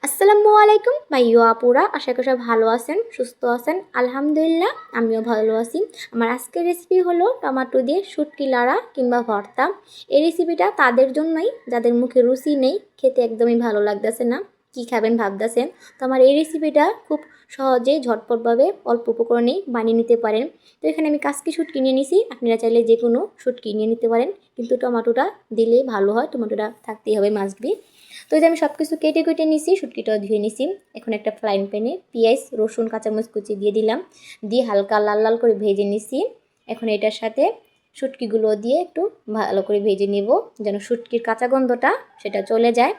আসসালামু আলাইকুম ভাইও আপুরা। আশা করি সব ভালো আছেন, সুস্থ আছেন। আলহামদুলিল্লাহ, আমিও ভালো আছি। আমার আজকের রেসিপি হলো টমাটো দিয়ে শুটকি লাড়া কিংবা ভর্তা। এই রেসিপিটা তাদের জন্যই, যাদের মুখে রুচি নেই, খেতে একদমই ভালো লাগতেছে না। কী খাবেন ভাবতেছেন? তো আমার এই রেসিপিটা খুব সহজে, ঝটপটভাবে অল্প উপকরণেই বানিয়ে নিতে পারেন। তো এখানে আমি কাসকি শুটকি কিনে নিছি। আপনারা চাইলে যে কোনো শুটকি কিনে নিতে পারেন। কিন্তু টমেটোটা দিলে ভালো হয়। টমেটোটা থাকতেই হবে মাস্ট বি তো এই যে আমি সব কিছু কেটে কেটে নিছি, শুটকিটাও ধুয়ে নিছি। এখন একটা ফ্রাইং প্যানে পেঁয়াজ, রসুন, কাঁচামরিচ কুচি দিয়ে দিলাম। দিয়ে হালকা লাল লাল করে ভেজে নিছি। এখন এটার সাথে শুটকিগুলো দিয়ে একটু ভালো করে ভেজে নেব, যেন শুটকির কাঁচা গন্ধটা সেটা চলে যায়।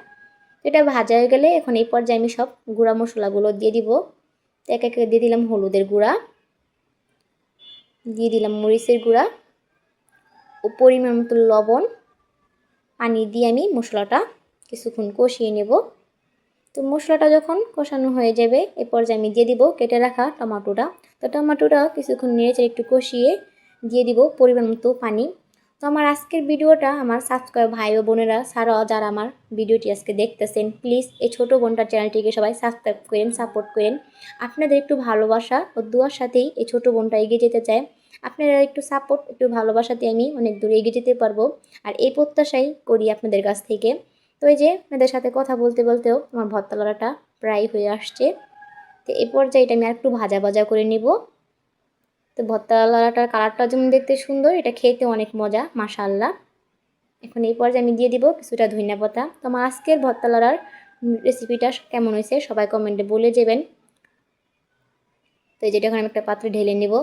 এটা ভাজা হয়ে গেলে এখন এই পর্যায়ে আমি সব গুঁড়া মশলাগুলো দিয়ে দিব। এক একে দিয়ে দিলাম হলুদের গুঁড়া, দিয়ে দিলাম মরিচের গুঁড়া ও পরিমাণ মতো লবণ। পানি দিয়ে আমি মশলাটা কিছুক্ষণ কষিয়ে নেব। তো মশলাটা যখন কষানো হয়ে যাবে, এ পর্যায়ে আমি দিয়ে দিব কেটে রাখা টমাটোটা। তো টমাটোটা কিছুক্ষণ নেড়েচেড়ে একটু কষিয়ে দিয়ে দিব পরিমাণ মতো পানি। তো আমার আজকের ভিডিওটা আমার সাবস্ক্রাইব ভাই ও বোনেরা ছাড়াও যারা আমার ভিডিওটি আজকে দেখতেছেন প্লিজ এই ছোটো বোনটার চ্যানেলটিকে সবাই সাবস্ক্রাইব করেন সাপোর্ট করেন। আপনাদের একটু ভালোবাসা ও দুয়ার সাথেই এই ছোটো বোনটা এগিয়ে যেতে চায়। আপনারা একটু সাপোর্ট একটু ভালোবাসাতে আমি অনেক দূরে এগিয়ে যেতে পারব। আর এই প্রত্যাশাই করি আপনাদের কাছ থেকে। তো এই যে আপনাদের সাথে কথা বলতে বলতেও আমার ভর্তা লড়াটা প্রায় হয়ে আসছে। তো এই পর্যায়ে এটা আমি আর একটু ভাজা ভাজা করে নিব। তো ভর্তা লড়াটার কালারটা যেমন দেখতে সুন্দর, এটা খেতে অনেক মজা মাশাল্লাহ এখন এই পর্যায়ে আমি দিয়ে দিব কিছুটা ধনিয়া পাতা। তো আমার আজকের ভর্তা লড়ার রেসিপিটা কেমন হয়েছে সবাই কমেন্টে বলে যাবেন তো যেটা এখন আমি একটা পাত্রে ঢেলে নেব।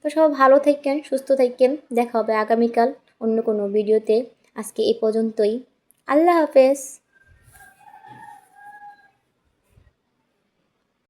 তো সবাই ভালো থাকেন সুস্থ থাকেন দেখা হবে আগামীকাল অন্য কোনো ভিডিওতে আজকে এই পর্যন্তই। আল্লাহ হাফেজ।